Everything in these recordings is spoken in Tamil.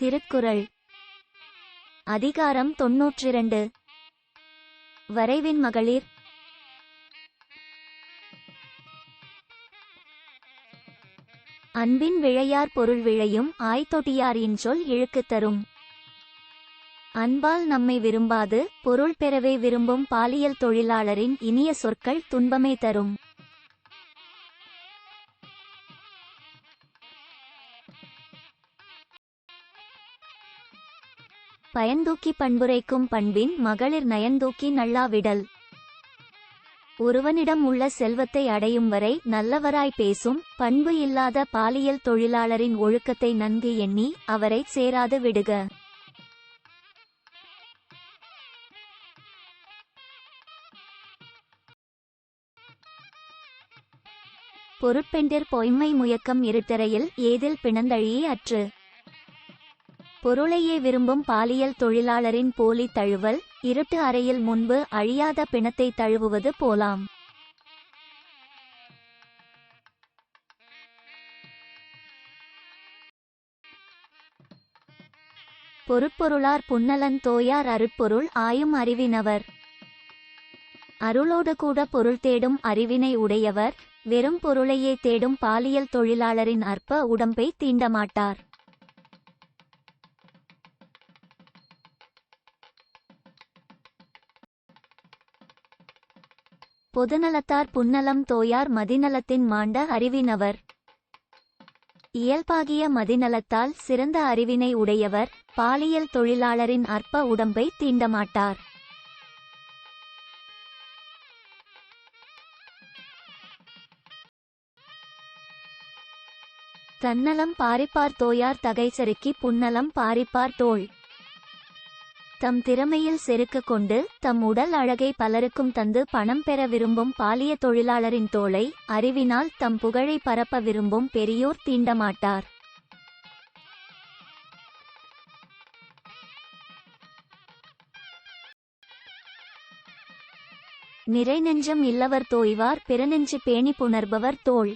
திருக்குறள். அதிகாரம் தொன்னூற்றிரண்டு. வரைவின் மகளிர். அன்பின் விழையார் பொருள் விழையும் ஆய்தொட்டியார் சொல் இழுக்கு தரும். அன்பால் நம்மை விரும்பாது பொருள் பெறவே விரும்பும் பாலியல் தொழிலாளரின் இனிய சொற்கள் துன்பமே தரும். பயன்தூக்கி பண்புரைக்கும் பண்பின் மகளிர் நயந்தூக்கி நல்லாவிடல். ஒருவனிடம் உள்ள செல்வத்தை அடையும் வரை நல்லவராய் பேசும் பண்பு இல்லாத பாலியல் தொழிலாளரின் ஒழுக்கத்தை நன்கு எண்ணி அவரை சேராது விடுக. பொருட்பெண்டிர் பொய்மை முயக்கம் இருட்டறையில் ஏதில் பிணந்தழியே அற்று. பொருளையே விரும்பும் பாலியல் தொழிலாளரின் போலி தழுவல் இருட்டு அறையில் முன்பு அழியாத பிணத்தை தழுவுவது போலாம். பொருட்பொருளார் புன்னலன் தோயார் அருட்பொருள் ஆயும் அறிவினவர். அருளோடு கூட பொருள் தேடும் அறிவினை உடையவர் வெறும் பொருளையே தேடும் பாலியல் தொழிலாளரின் அற்ப உடம்பை தீண்டமாட்டார். பொதுநலத்தார் புன்னலம் தோயார் மதிநலத்தின் மாண்ட அறிவினவர். இயல்பாகிய மதிநலத்தால் சிறந்த அறிவினை உடையவர் பாலியல் தொழிலாளரின் அற்ப உடம்பை தீண்டமாட்டார். தன்னலம் பாரிப்பார் தோயார் தகைசருக்கி புன்னலம் பாரிப்பார் தோள். தம் திறமையில் செருக்க கொண்டு தம் உடல் அழகை பலருக்கும் தந்து பணம் பெற விரும்பும் பாலிய தொழிலாளரின் தோளை அறிவினால் தம் புகழை பரப்ப விரும்பும் பெரியோர் தீண்டமாட்டார். நிறை நெஞ்சம் இல்லவர் தோய்வார் பிறநெஞ்சு பேணி புணர்பவர் தோள்.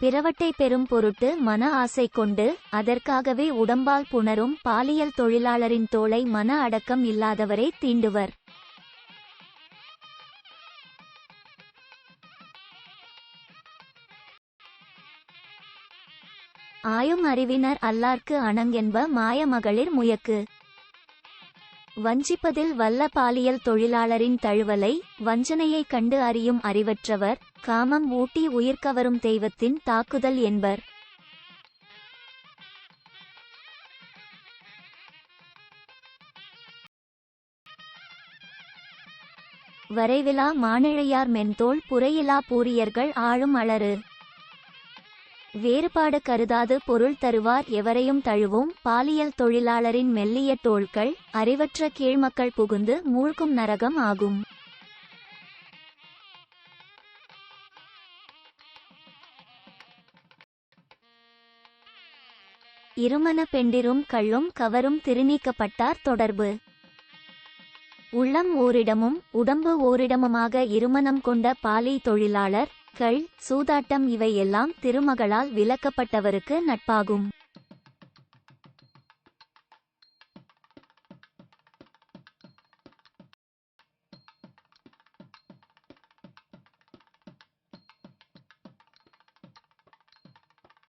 பிறவட்டை பெறும் பொருட்டு மன ஆசை கொண்டு அதற்காகவே உடம்பால் புணரும் பாலியல் தொழிலாளரின் தோளை மன அடக்கம் இல்லாதவரே தீண்டுவர். ஆயும் அறிவினர் அல்லார்க்கு அணங்கென்ப மாய மகளிர் முயக்கு. வஞ்சிப்பதில் வல்ல பாலியல் தொழிலாளரின் தழுவலை வஞ்சனையைக் கண்டு அறியும் அறிவற்றவர் காமம் ஊட்டி உயிர்கவரும் தெய்வத்தின் தாக்குதல் என்பர். வரைவிலா மானிழையார் மென்தோள் புரையிலா பூரியர்கள் ஆழும் அலறு. வேறுபாடு கருதாது பொருள் தருவார் எவரையும் தழுவும் பாலியல் தொழிலாளரின் மெல்லிய தோள்கள் அறிவற்ற கீழ்மக்கள் புகுந்து மூழ்கும் நரகம் ஆகும். இருமன பெண்டிரும் கள்ளும் கவரும் திருநீக்கப்பட்டார் தொடர்பு. உள்ளம் ஓரிடமும் உடம்பு ஓரிடமுமாக இருமனம் கொண்ட பாலி தொழிலாளர் கள் சூதாட்டம் இவையெல்லாம் திருமகளால் விலக்கப்பட்டவருக்கு நட்பாகும்.